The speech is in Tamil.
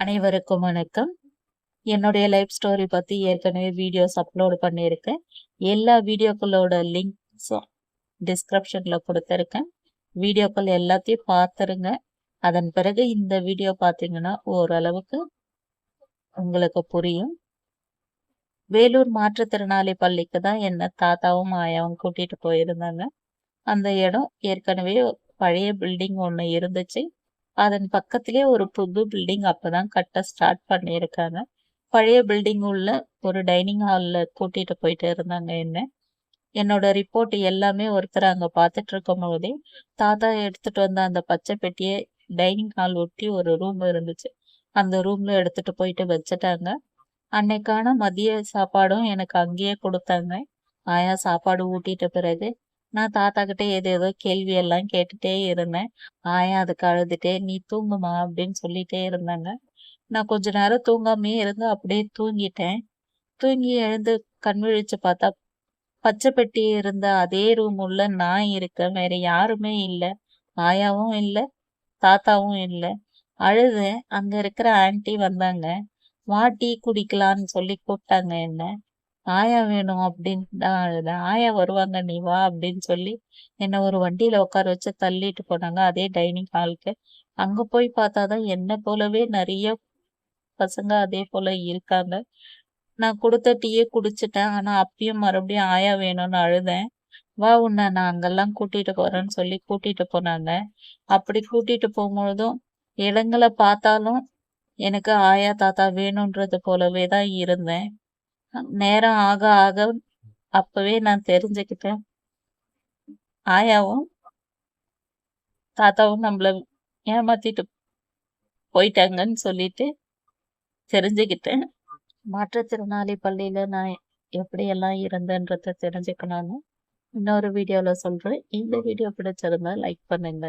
அனைவருக்கும் வணக்கம். என்னுடைய லைஃப் ஸ்டோரி பற்றி ஏற்கனவே வீடியோஸ் அப்லோடு பண்ணியிருக்கேன். எல்லா வீடியோக்களோட லிங்க்ஸும் டிஸ்கிரிப்ஷனில் கொடுத்துருக்கேன். வீடியோக்கள் எல்லாத்தையும் பார்த்துருங்க. அதன் பிறகு இந்த வீடியோ பார்த்தீங்கன்னா ஓரளவுக்கு உங்களுக்கு புரியும். வேலூர் மாற்றுத்திறனாளி பள்ளிக்கு தான் என்ன தாத்தாவும் ஆயாவும் கூட்டிகிட்டு போயிருந்தாங்க. அந்த இடம் ஏற்கனவே பழைய பில்டிங் ஒன்று இருந்துச்சு. அதன் பக்கத்திலே ஒரு புது பில்டிங் அப்பதான் கட்ட ஸ்டார்ட் பண்ணியிருக்காங்க. பழைய பில்டிங் உள்ள ஒரு டைனிங் ஹாலில் கூட்டிட்டு போயிட்டு இருந்தாங்க என்ன. என்னோட ரிப்போர்ட் எல்லாமே ஒருத்தர் அங்கே பார்த்துட்டு இருக்கும் போதே தாத்தா எடுத்துட்டு வந்த அந்த பச்சை பெட்டியை டைனிங் ஹால் ஒட்டி ஒரு ரூம் இருந்துச்சு. அந்த ரூம்ல எடுத்துட்டு போயிட்டு வச்சுட்டாங்க. அன்னைக்கான மதிய சாப்பாடும் எனக்கு அங்கேயே கொடுத்தாங்க. ஆயா சாப்பாடு ஊட்டிட்ட பிறகு நான் தாத்தா கிட்ட ஏதேதோ கேள்வி எல்லாம் கேட்டுட்டே இருந்தேன். ஆயா அதுக்கு அழுதுட்டே நீ தூங்குமா? அப்படின்னு சொல்லிட்டே இருந்தாங்க. நான் கொஞ்ச நேரம் தூங்காமே இருந்து அப்படியே தூங்கிட்டேன். தூங்கி எழுந்து கண் விழிச்சு பார்த்தா பச்சை பெட்டி இருந்த அதே ரூம் உள்ள நான் இருக்கேன். வேற யாருமே இல்லை. ஆயாவும் இல்லை தாத்தாவும் இல்லை. அழுது அங்க இருக்கிற ஆன்டி வந்தாங்க. வா டீ குடிக்கலான்னு சொல்லி கூப்பிட்டாங்க என்ன. ஆயா வேணும் அப்படின்னு தான் அழுதேன் ஆயா வருவாங்க நீ வா அப்படின்னு சொல்லி என்னை ஒரு வண்டியில உட்கார வச்சு தள்ளிட்டு போனாங்க அதே டைனிங் ஹாலுக்கு அங்க போய் பார்த்தாதான் என்ன போலவே நிறைய பசங்க அதே போல இருக்காங்க. நான் கொடுத்த டீயே குடிச்சிட்டேன் ஆனா அப்பயும் மறுபடியும் ஆயா வேணும்னு அழுதேன். வா உன்னை நான் அங்கெல்லாம் கூட்டிட்டு போறேன்னு சொல்லி கூட்டிட்டு போனாங்க. அப்படி கூட்டிட்டு போகும்பொழுதும் இடங்களை பார்த்தாலும் எனக்கு ஆயா தாத்தா வேணுன்றது போலவே தான் இருந்தேன். நேரம் ஆக ஆக அப்பவே நான் தெரிஞ்சுக்கிட்டேன். ஆயாவும் தாத்தாவும் நம்மள ஏமாத்திட்டு போயிட்டாங்கன்னு சொல்லிட்டு தெரிஞ்சுக்கிட்டேன். மாற்றுத்திறனாளி பள்ளியில நான் எப்படியெல்லாம் இருந்தேன்றத தெரிஞ்சுக்கணும்னு இன்னொரு வீடியோவில் சொல்கிறேன் இந்த வீடியோ பிடிச்சிருந்தா லைக் பண்ணுங்க.